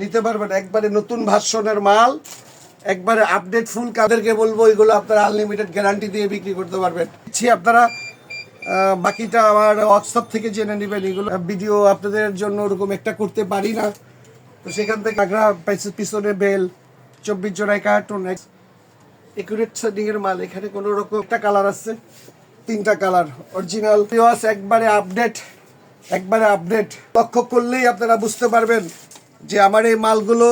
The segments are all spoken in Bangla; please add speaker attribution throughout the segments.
Speaker 1: নিতে পারবেন। একবারে নতুন ভার্সনের মাল, একবারে আপডেট ফুল কাদেরকে বলব, এগুলো আপনারা আনলিমিটেড গ্যারান্টি দিয়ে বিক্রি করতে পারবেন। ছি আপনারা বাকিটা আমার হোয়াটসঅ্যাপ থেকে জেনে নেবেন। এগুলো ভিডিও আপনাদের জন্য ওরকম একটা করতে পারি না। তো সেখান থেকে আগ্রা পিছনে বেল, চব্বিশ জোড়ায় কার্টুন একুরেট সেটিং মাল, এখানে কোনো রকম একটা কালার আছে। তিনটা কালার অরিজিনাল একবারে আপডেট একবারে আপডেট লক্ষ্য করলেই আপনারা বুঝতে পারবেন। যে আমার এই মালগুলো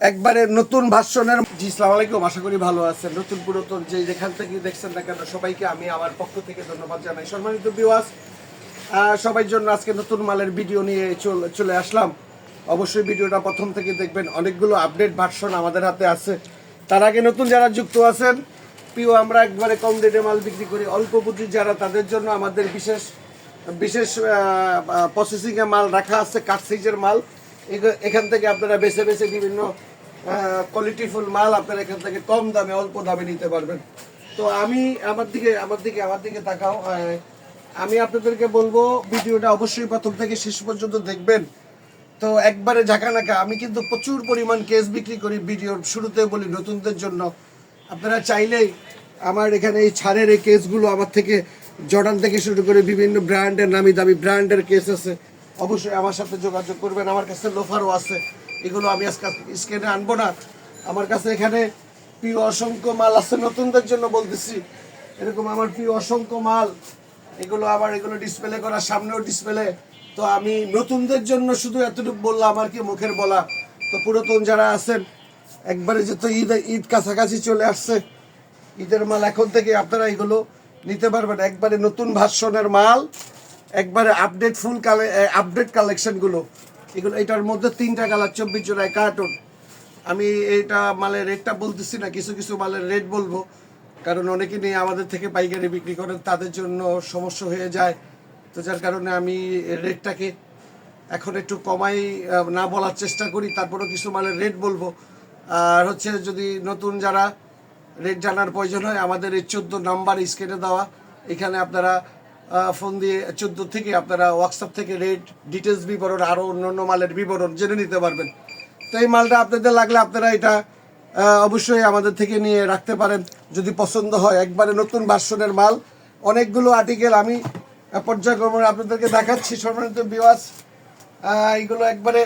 Speaker 1: একবারে নতুন ভার্সনের জি, সালাম আলাইকুম, আশা করি ভালো আছেন। নতুন পুরাতন যে যেখান থেকে দেখছেন না কেন, সবাইকে আমি আমার পক্ষ থেকে ধন্যবাদ জানাই। সম্মানিত বিওয়াস সবাই জন্য আজকে নতুন মালের ভিডিও নিয়ে চলে আসলাম। অবশ্যই ভিডিওটা প্রথম থেকে দেখবেন। অনেকগুলো আপডেট ভার্সন আমাদের হাতে আছে। তার আগে নতুন যারা যুক্ত আছেন পিও আমরা একবারে কম রেটে মাল বিক্রি করি। অল্প পুঁজির যারা, তাদের জন্য আমাদের বিশেষ বিশেষ প্রসেসিংয়ে মাল রাখা আছে কাঠ সাইজের মাল। এখান থেকে আপনারা বেছে বেছে বিভিন্ন কোয়ালিটিফুল মাল আপনারা এখান থেকে কম দামে, অল্প দামে নিতে পারবেন। তো আমি আমার দিকে আমার দিকে আমার দিকে তাকাও। আমি আপনাদেরকে বলব, ভিডিওটা অবশ্যই প্রথম থেকে শেষ পর্যন্ত দেখবেন। তো একবারে ঝাঁকানাকা আমি কিন্তু প্রচুর পরিমাণ কেস বিক্রি করি ভিডিওর শুরুতে বলি নতুনদের জন্য। আপনারা চাইলেই আমার এখানে এই ছাড়ের এই কেসগুলো আমার থেকে, জর্ডান থেকে শুরু করে বিভিন্ন ব্র্যান্ডের, নামি দামি ব্র্যান্ডের কেস আছে। অবশ্যই আমার সাথে যোগাযোগ করবেন, আমার কাছে লোফারও আছে। এগুলো আমি আজকে স্ক্যানে আনব না। আমার কাছে এখানে প্রিয় অসংখ্য মাল আছে, নতুনদের জন্য বলতেছি। এরকম আমার প্রিয় অসংখ্য মাল। এগুলো আবার এগুলো ডিসপ্লে করা, সামনেও ডিসপ্লে তো আমি নতুনদের জন্য শুধু এতটুকু বললাম আর কি, মুখের বলা। তো পুরাতন যারা আছেন, একবারে যে তো ঈদ ঈদ কাছাকাছি চলে আসছে। ঈদের মাল এখন থেকে আপনারা এগুলো নিতে পারবেন। একবারে নতুন ভার্সনের মাল। একবারে আপডেট ফুল কালে আপডেট কালেকশনগুলো এগুলো, এটার মধ্যে তিনটা কালার চব্বিশ জোড়ায় কার্টুন আমি এটা মালের রেটটা বলতেছি না, কিছু কিছু মালের রেট বলব। কারণ অনেকে নিয়ে আমাদের থেকে পাইকারি বিক্রি করেন, তাদের জন্য সমস্যা হয়ে যায়। তো যার কারণে আমি রেটটাকে এখন একটু কমাই না বলার চেষ্টা করি, তারপরেও কিছু মালের রেট বলব। আর হচ্ছে যদি নতুন যারা রেট জানার প্রয়োজন হয়, আমাদের এই চোদ্দ নাম্বার স্ক্রিনে দেওয়া। এখানে আপনারা ফোন দিয়ে চোদ্দ থেকে আপনারা হোয়াটসঅ্যাপ থেকে রেট ডিটেলস বিবরণ আরও অন্যান্য মালের বিবরণ জেনে নিতে পারবেন। তো এই মালটা আপনাদের লাগলে আপনারা এটা অবশ্যই আমাদের থেকে নিয়ে রাখতে পারেন। যদি পছন্দ হয়, একবারে নতুন ভার্সনের মাল। অনেকগুলো আর্টিকেল আমি পর্যায়ক্রমে আপনাদেরকে দেখাচ্ছি। সম্মানিত বিওয়াস এইগুলো একবারে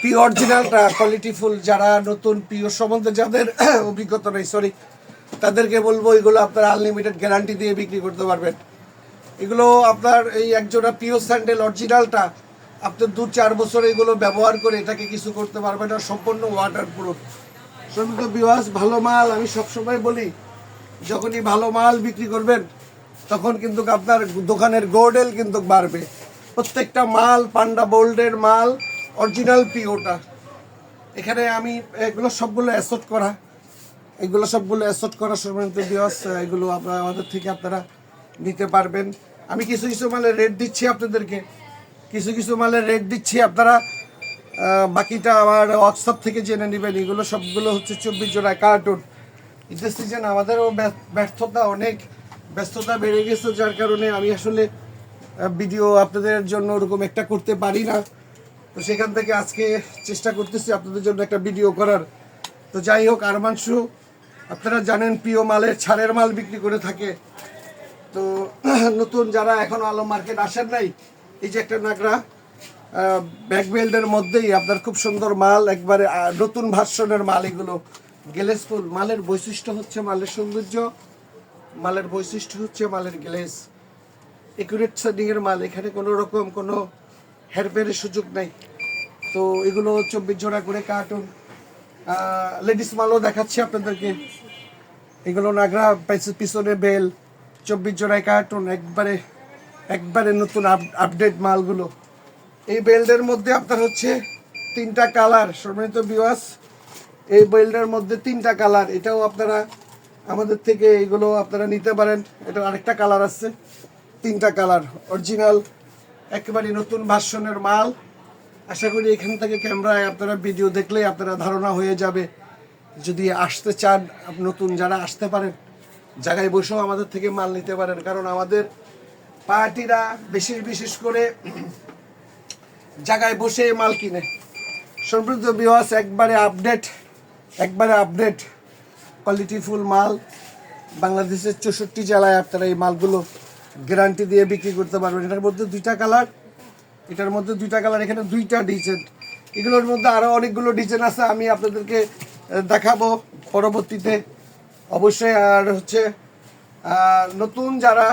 Speaker 1: পি অরিজিনালটা কোয়ালিটিফুল যারা নতুন পিও সম্বন্ধে যাদের অভিজ্ঞতা নেই সরি তাদেরকে বলব, এগুলো আপনারা আনলিমিটেড গ্যারান্টি দিয়ে বিক্রি করতে পারবেন। এগুলো আপনার এই একজোড়া পিও স্যান্ডেল অরিজিনালটা আপনি দু চার বছর এগুলো ব্যবহার করে এটাকে কিছু করতে পারবেন না, সম্পূর্ণ ওয়াটার প্রুফ সমিত বিওয়াস ভালো মাল, আমি সবসময় বলি, যখনই ভালো মাল বিক্রি করবেন, তখন কিন্তু আপনার দোকানের গোডেল কিন্তু বাড়বে। প্রত্যেকটা মাল, পান্ডা বোল্ডের মাল অরিজিনাল পিওটা এখানে আমি এগুলো সবগুলো অ্যাসোট করা এগুলো সবগুলো অ্যাসোট করা সম্মানিত দিবস এগুলো আপনারা আমাদের থেকে আপনারা নিতে পারবেন। আমি কিছু কিছু মালের রেট দিচ্ছি আপনাদেরকে। কিছু কিছু মালের রেট দিচ্ছি আপনারা বাকিটা আমার হোয়াটসঅ্যাপ থেকে জেনে নেবেন। এগুলো সবগুলো হচ্ছে চব্বিশ জোড়া কার্টুন ঈদের সিজন আমাদেরও ব্যর্থতা অনেক ব্যস্ততা বেড়ে গেছে, যার কারণে আমি আসলে ভিডিও আপনাদের জন্য ওরকম একটা করতে পারি না। তো সেখান থেকে আজকে চেষ্টা করতেছি আপনাদের জন্য একটা ভিডিও করার। তো যাই হোক আরমাংশু আপনারা জানেন প্রিয় মালের ছাড়ের মাল বিক্রি করে থাকে। তো, নতুন যারা এখন আলো মার্কেট আসেন নাই, এই যে একটা নাগরা ব্যাক বেল্টের মধ্যেই আপনার খুব সুন্দর মাল, একবারে নতুন ভার্সনের মাল এগুলো গ্লেস ফুল। মালের বৈশিষ্ট্য হচ্ছে মালের সৌন্দর্য, মালের বৈশিষ্ট্য হচ্ছে মালের গ্লেস একুরেট সেটিং এর মাল, এখানে কোনো রকম কোনো হেরফেরের সুযোগ নাই। তো, এগুলো চব্বিশ জোড়া করে কার্টুন লেডিস মালও দেখাচ্ছি আপনাদেরকে। এগুলো নাগরা পিছনে বেল, চব্বিশ জোড়ায় কার্টুন একবারে একবারে নতুন আপডেট মালগুলো। এই বেল্টের মধ্যে আপনার হচ্ছে তিনটা কালার সম্মানিত বিওয়াস এই বেল্টের মধ্যে তিনটা কালার এটাও আপনারা আমাদের থেকে এগুলো আপনারা নিতে পারেন। এটা আরেকটা কালার আছে, তিনটা কালার অরিজিনাল একেবারে নতুন ভার্সনের মাল। আশা করি এখান থেকে ক্যামেরায় আপনারা ভিডিও দেখলেই আপনারা ধারণা হয়ে যাবে যদি আসতে চান নতুন যারা আসতে পারেন, জায়গায় বসেও আমাদের থেকে মাল নিতে পারেন। কারণ আমাদের পার্টিরা বিশেষ বিশেষ করে জায়গায় বসে মাল কিনে। সম্প্রতি বিওয়াস একবারে আপডেট একবারে আপডেট কোয়ালিটিফুল মাল। বাংলাদেশের চৌষট্টি জেলায় আপনারা এই মালগুলো গ্যারান্টি দিয়ে বিক্রি করতে পারবেন। এটার মধ্যে দুইটা কালার এটার মধ্যে দুইটা কালার এখানে দুইটা ডিজাইন এগুলোর মধ্যে আরও অনেকগুলো ডিজাইন আছে। আমি আপনাদেরকে দেখাবো পরবর্তীতে। অবশ্যই আর হচ্ছে নতুন যারা,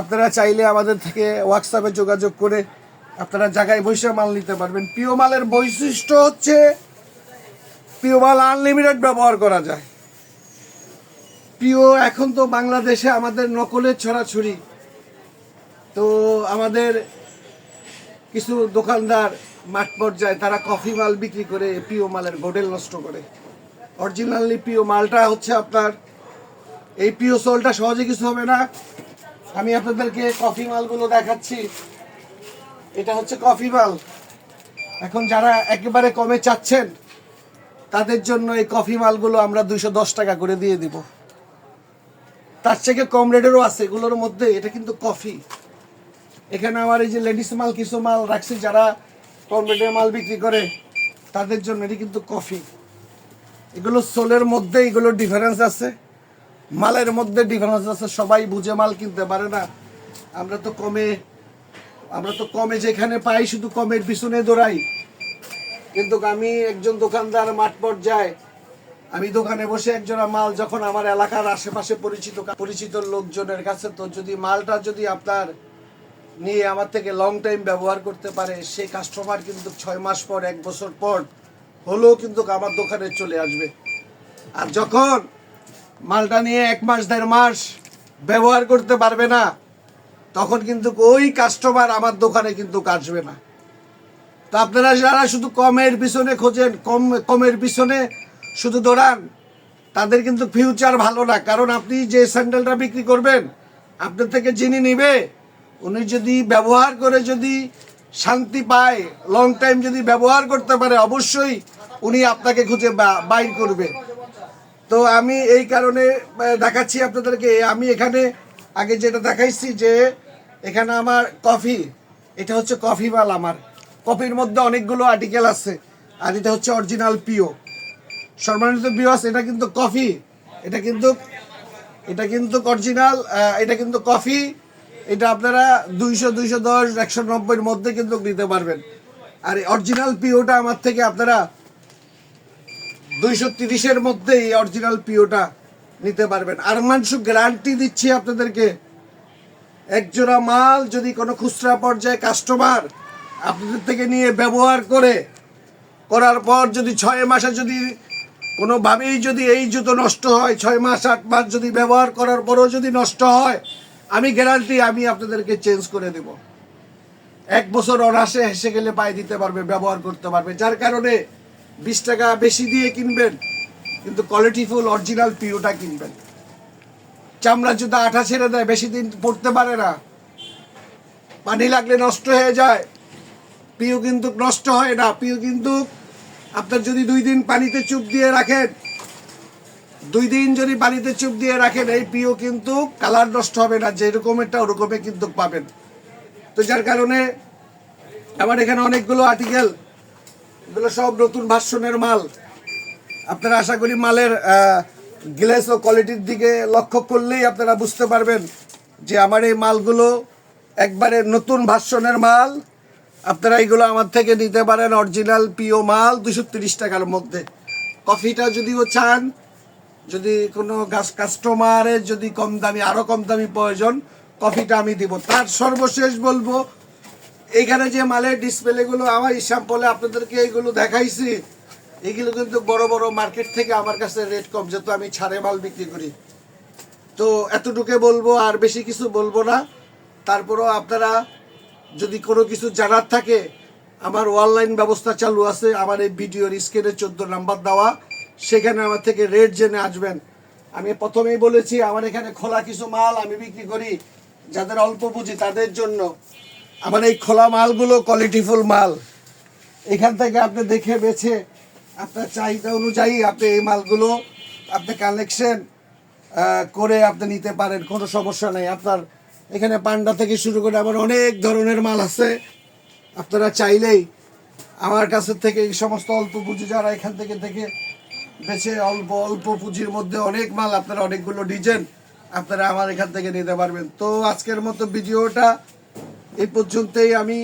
Speaker 1: আপনারা চাইলে আমাদের থেকে হোয়াটসঅ্যাপে যোগাযোগ করে আপনারা জায়গায় বসে মাল নিতে পারবেন। প্রিয় মালের বৈশিষ্ট্য হচ্ছে, প্রিয় মাল আনলিমিটেড ব্যবহার করা যায়। প্রিয়, এখন তো বাংলাদেশে আমাদের নকলের ছড়াছড়ি। তো আমাদের কিছু দোকানদার মাঠ পর্যায়ে তারা কফি মাল বিক্রি করে প্রিয় মালের গোডেল নষ্ট করে। অরিজিনালি প্রিয় মালটা হচ্ছে আপনার, এই পিও সোলটা সহজে কিছু হবে না। আমি আপনাদেরকে কফি মালগুলো দেখাচ্ছি। এটা হচ্ছে কফি মাল। এখন যারা একেবারে কমে চাচ্ছেন, তাদের জন্য এই কফি মালগুলো আমরা দুইশো দশ টাকা করে দিয়ে দিব। তার থেকে কম রেটেরও আছে, এগুলোর মধ্যে এটা কিন্তু কফি এখানে আমার এই যে লেডিস মাল, কিছু মাল রাখছি যারা কম রেটের মাল বিক্রি করে, তাদের জন্য এটি কিন্তু কফি এগুলো সোলের মধ্যে এগুলো ডিফারেন্স আছে। মালের মধ্যে ডিফারেন্স আছে। সবাই বুঝে মাল কিনতে পারে না। আমরা তো কমে, আমরা তো কমে যেখানে পাই শুধু কমের পিছনে দৌড়াই। কিন্তু আমি একজন দোকানদার মাঠ পর্যায়ে, আমি দোকানে বসে একজোড়া মাল যখন আমার এলাকার আশেপাশে পরিচিত পরিচিত লোকজনের কাছে, তো যদি মালটা যদি আপনার নিয়ে আমার থেকে লং টাইম ব্যবহার করতে পারে, সেই কাস্টমার কিন্তু ছয় মাস পর, এক বছর পর হলেও কিন্তু আমার দোকানে চলে আসবে। আর যখন মালটা নিয়ে এক মাস, দেড় মাস ব্যবহার করতে পারবে না, তখন কিন্তু ওই কাস্টমার আমার দোকানে কিন্তু আসবে না। তো আপনারা যারা শুধু কমের পিছনে খোঁজেন, কম, কমের পিছনে শুধু দৌড়ান, তাদের কিন্তু ফিউচার ভালো না। কারণ আপনি যে স্যান্ডেলটা বিক্রি করবেন, আপনার থেকে যিনি নিবে, উনি যদি ব্যবহার করে যদি শান্তি পায় লং টাইম যদি ব্যবহার করতে পারে, অবশ্যই উনি আপনাকে খুঁজে বাইর করবে। তো আমি এই কারণে দেখাচ্ছি আপনাদেরকে। আমি এখানে আগে যেটা দেখাইছি যে, এখানে আমার কফি, এটা হচ্ছে কফি মাল আমার। কফির মধ্যে অনেকগুলো আর্টিকেল আছে, আর এটা হচ্ছে অরিজিনাল পিও সম্মানিত বিওয়াস এটা কিন্তু কফি, এটা কিন্তু এটা কিন্তু অরিজিনাল এটা কিন্তু কফি। এটা আপনারা দুইশো দুইশো দশ, একশো নব্বইয়ের মধ্যে কিন্তু নিতে পারবেন। আর অরিজিনাল পিওটা আমার থেকে আপনারা দুইশো তিরিশের মধ্যে এই অরিজিনাল পিওটা নিতে পারবেন। আর মাংস গ্যারান্টি দিচ্ছি আপনাদেরকে। একজোড়া মাল যদি কোনো খুচরা পর্যায়ে কাস্টমার আপনাদের থেকে নিয়ে ব্যবহার করে, করার পর যদি ছয় মাসে যদি কোনোভাবেই যদি এই জুতো নষ্ট হয়, ছয় মাস, আট মাস যদি ব্যবহার করার পরও যদি নষ্ট হয় আমি গ্যারান্টি আমি আপনাদেরকে চেঞ্জ করে দেব। এক বছর অনাসে হেসে গেলে পায়ে দিতে পারবে, ব্যবহার করতে পারবে। যার কারণে বিশ টাকা বেশি দিয়ে কিনবেন, কিন্তু কোয়ালিটিফুল অরিজিনাল পিওটা কিনবেন। চামড়া জুতা আঠা ছেড়ে দেয়, বেশি দিন পড়তে পারে না। পানি লাগলে নষ্ট হয়ে যায়। পিও কিন্তু নষ্ট হয় না। পিও কিন্তু আপনার যদি দুই দিন পানিতে চুপ দিয়ে রাখেন দুই দিন যদি পানিতে চুপ দিয়ে রাখেন, এই পিও কিন্তু কালার নষ্ট হবে না যেরকমেরটা ওরকমই কিন্তু পাবেন। তো যার কারণে আমার এখানে অনেকগুলো আর্টিকেল এগুলো সব নতুন ভার্সনের মাল। আপনারা আশা করি মালের গ্লেস ও কোয়ালিটির দিকে লক্ষ্য করলেই আপনারা বুঝতে পারবেন যে আমার এই মালগুলো একবারে নতুন ভার্সনের মাল। আপনারা এইগুলো আমার থেকে নিতে পারেন অরিজিনাল পিও মাল দুশো তিরিশ টাকার মধ্যে। কফিটা যদিও চান যদি কোনো কাস্টমারের যদি কম দামি আরও কম দামি প্রয়োজন কফিটা আমি দিব। তার সর্বশেষ বলব, এইখানে যে মালের ডিসপ্লেগুলো আমার বলে আপনাদেরকে এইগুলো দেখাইছি এগুলো কিন্তু বড় বড় মার্কেট থেকে আমার কাছে রেট কম, যেহেতু আমি ছাড়ে মাল বিক্রি করি। তো এতটুকু বলব, আর বেশি কিছু বলব না। তারপরও আপনারা যদি কোনো কিছু জানার থাকে, আমার অনলাইন ব্যবস্থা চালু আছে, আমার এই ভিডিওর স্ক্রিনে চোদ্দ নাম্বার দেওয়া। সেখানে আমার থেকে রেট জেনে আসবেন। আমি প্রথমেই বলেছি, আমার এখানে খোলা কিছু মাল আমি বিক্রি করি, যাদের অল্প পুঁজি তাদের জন্য। আমার এই খোলা মালগুলো কোয়ালিটিফুল মাল। এখান থেকে আপনি দেখে বেছে আপনার চাহিদা অনুযায়ী আপনি এই মালগুলো আপনি কালেকশন করে আপনি নিতে পারেন, কোনো সমস্যা নেই। আপনার এখানে পান্ডা থেকে শুরু করে আমার অনেক ধরনের মাল আছে। আপনারা চাইলেই আমার কাছে থেকে এই সমস্ত অল্প বুঝি যারা এখান থেকে থেকে বেছে অল্প অল্প পুঁজির মধ্যে অনেক মাল আপনারা অনেকগুলো ডিজাইন আপনারা আমার এখান থেকে নিতে পারবেন। তো আজকের মতো ভিডিওটা এই পর্যন্তই আমি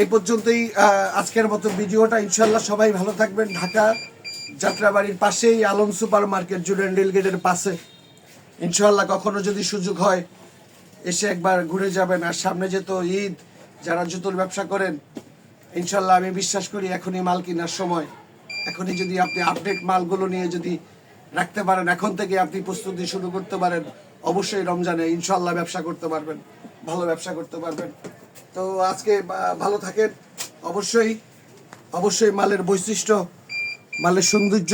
Speaker 1: এই পর্যন্তই আজকের মতো ভিডিওটা। ইনশাল্লাহ সবাই ভালো থাকবেন। ঢাকা যাত্রাবাড়ির পাশেই আলম সুপার মার্কেট জুডেন গেটের পাশে। ইনশাল্লাহ কখনো যদি সুযোগ হয়, এসে একবার ঘুরে যাবেন। আর সামনে যেত ঈদ, যারা জুতোর ব্যবসা করেন ইনশাল্লাহ আমি বিশ্বাস করি এখনই মাল কেনার সময়। এখনই যদি আপনি আপডেট মালগুলো নিয়ে যদি রাখতে পারেন এখন থেকে আপনি প্রস্তুতি শুরু করতে পারেন। অবশ্যই রমজানে ইনশাল্লাহ ব্যবসা করতে পারবেন ভালো ব্যবসা করতে পারবেন। তো আজকে ভালো থাকেন। অবশ্যই অবশ্যই মালের বৈশিষ্ট্য মালের সৌন্দর্য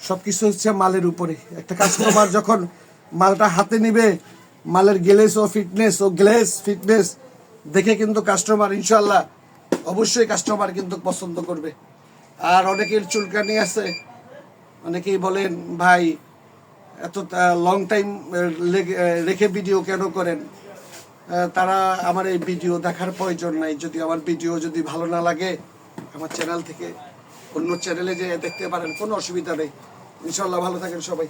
Speaker 1: সব কিছু হচ্ছে মালের উপরে। একটা কাস্টমার যখন মালটা হাতে নিবে মালের গ্লেস ও ফিটনেস ও গ্লেস ফিটনেস দেখে কিন্তু কাস্টমার ইনশাল্লাহ অবশ্যই কাস্টমার কিন্তু পছন্দ করবে। আর অনেকের চুলকানি আছে। অনেকেই বলেন, ভাই, এত লং টাইম রেখে ভিডিও কেন করেন? তারা আমার এই ভিডিও দেখার প্রয়োজন নাই। যদি আমার ভিডিও যদি ভালো না লাগে, আমার চ্যানেল থেকে অন্য চ্যানেলে যে দেখতে পারেন, কোনো অসুবিধা নেই। ইনশাল্লাহ ভালো থাকেন সবাই।